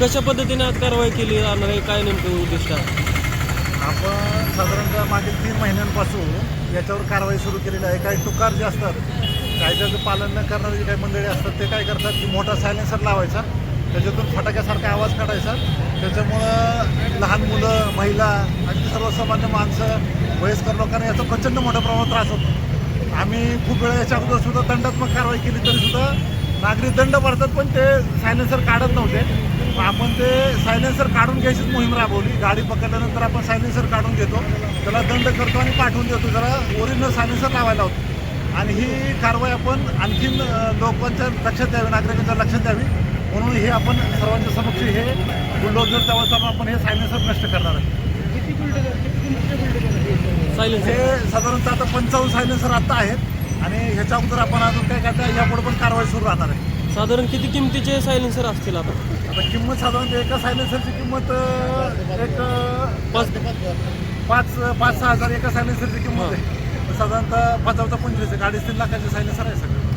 कशा पद्धतीने आज कारवाई केली जाणार आहे? काय नेमकं उद्दिष्ट आहे? आपण साधारणतः मागील तीन महिन्यांपासून याच्यावर कारवाई सुरू केलेली आहे. काही टुकार जे असतात कायद्याचं पालन न करणारे जे काही मंडळी असतात ते काय करतात की मोठा सायलेन्सर लावायचा त्याच्यातून फटाक्यासारखा आवाज काढायचा. त्याच्यामुळं लहान मुलं महिला आणि सर्वसामान्य माणसं वयस्कर लोकांना याचा प्रचंड मोठ्या प्रमाणात त्रास होतो. आम्ही खूप वेळा याच्या अगोदर सुद्धा दंडात्मक कारवाई केली तरी सुद्धा नागरिक दंड भरतात पण ते सायलेन्सर काढत नव्हते. आपण ते सायलेन्सर काढून घ्यायचीच मोहीम राबवली. गाडी पकडल्यानंतर आपण सायलेन्सर काढून घेतो. त्याला दंड करतो आणि पाठवून देतो. जरा ओरिजिनल सायलेन्सर लावायला होतो. आणि ही कारवाई आपण आणखीन लोकांच्या लक्षात द्यावी नागरिकांच्या लक्षात द्यावी. म्हणून हे आपण सर्वांच्या समक्ष हे बुलडोजर त्यावेळेस आपण हे सायलेन्सर नष्ट करणार आहे हे साधारणतः आता पंचावन्न सायलेन्सर आता आहेत. आणि ह्याच्या अगोदर आपण अजून काय करता यापुढे पण कारवाई सुरू राहणार आहे. साधारण किती किमतीचे सायलेन्सर असतील आता? आता किंमत साधारणतः एका सायलेन्सरची किंमत अ, एक अ, पाच. पाच पाच सहा हजार एका सायलेन्सरची किंमत आहे. साधारणतः पाच चौथा पंचवीस आहे अडीच तीन लाखाचे सायलेन्सर आहे सगळं.